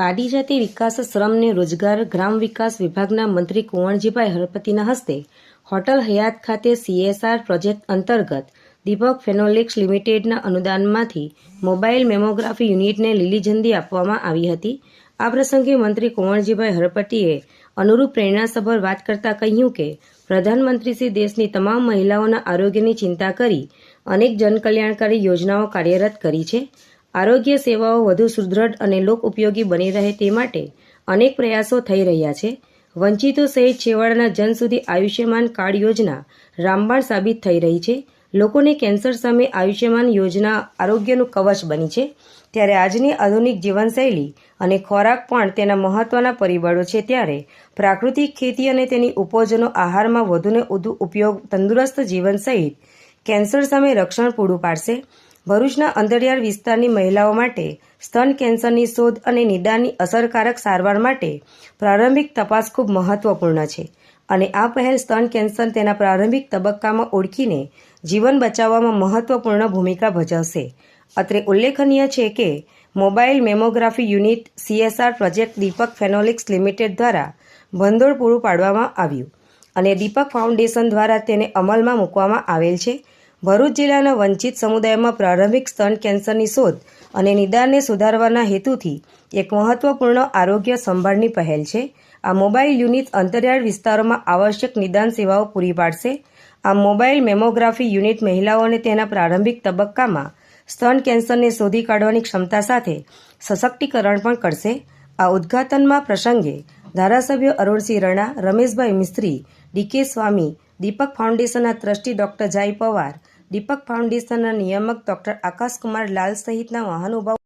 આદિજાતિ વિકાસ શ્રમ ને રોજગાર ગ્રામ વિકાસ વિભાગના મંત્રી કુંવરજીભાઈ હરપતિના હસ્તે હોટલ હયાત ખાતે સીએસઆર પ્રોજેક્ટ અંતર્ગત દીપક ફેનોલિક્સ લિમિટેડના અનુદાનમાંથી મોબાઈલ મેમોગ્રાફી યુનિટને લીલી ઝંડી આપવામાં આવી હતી. આ પ્રસંગે મંત્રી કુંવરજીભાઈ હરપતિએ અનુરૂપ પ્રેરણાસભર વાત કરતા કહ્યું કે, પ્રધાનમંત્રી શ્રી દેશની તમામ મહિલાઓના આરોગ્યની ચિંતા કરી અનેક જનકલ્યાણકારી યોજનાઓ કાર્યરત કરી છે. આરોગ્ય સેવાઓ વધુ સુદૃઢ અને લોક ઉપયોગી બની રહે તે માટે અનેક પ્રયાસો થઈ રહ્યા છે. વંચિતો સહિત છેવાડાના જન સુધી આયુષ્યમાન કાર્ડ યોજના રામબાણ સાબિત થઈ રહી છે. લોકોને કેન્સર સામે આયુષ્યમાન યોજના આરોગ્યનું કવચ બની છે. ત્યારે આજની આધુનિક જીવનશૈલી અને ખોરાક પણ તેના મહત્વના પરિબળો છે. ત્યારે પ્રાકૃતિક ખેતી અને તેની ઉપજનો આહારમાં વધુને વધુ ઉપયોગ, તંદુરસ્ત જીવન સહિત કેન્સર સામે રક્ષણ પૂરું પાડશે. ભરૂચના અંતરિયાળ વિસ્તારની મહિલાઓ માટે સ્તન કેન્સરની શોધ અને નિદાનની અસરકારક સારવાર માટે પ્રારંભિક તપાસ ખૂબ મહત્વપૂર્ણ છે અને આ પહેલ સ્તન કેન્સર તેના પ્રારંભિક તબક્કામાં ઓળખીને જીવન બચાવવામાં મહત્વપૂર્ણ ભૂમિકા ભજવશે. અત્રે ઉલ્લેખનીય છે કે mobile mammography unit CSR project Deepak Phenolics Limited દ્વારા ભંડોળ પૂરું પાડવામાં આવ્યું અને દીપક ફાઉન્ડેશન દ્વારા તેને અમલમાં મૂકવામાં આવેલ છે. ભરૂચ જિલ્લાના વંચિત સમુદાયમાં પ્રારંભિક સ્તન કેન્સરની શોધ અને નિદાનને સુધારવાના હેતુથી એક મહત્વપૂર્ણ આરોગ્ય સંભાળની પહેલ છે. આ મોબાઈલ યુનિટ અંતરિયાળ વિસ્તારોમાં આવશ્યક નિદાન સેવાઓ પૂરી પાડશે. આ મોબાઈલ મેમોગ્રાફી યુનિટ મહિલાઓને તેના પ્રારંભિક તબક્કામાં સ્તન કેન્સરને શોધી કાઢવાની ક્ષમતા સાથે સશક્તિકરણ પણ કરશે. આ ઉદ્ઘાટનમાં પ્રસંગે ધારાસભ્ય અરુણસિંહ રણા, રમેશભાઈ મિસ્ત્રી ડીકે સ્વામી, દીપક ફાઉન્ડેશનના ટ્રસ્ટી ડોક્ટર જય પવાર દીપક ફાઉન્ડેશનના નિયામક ડોક્ટર આકાશકુમાર લાલ સહિતના મહાનુભાવો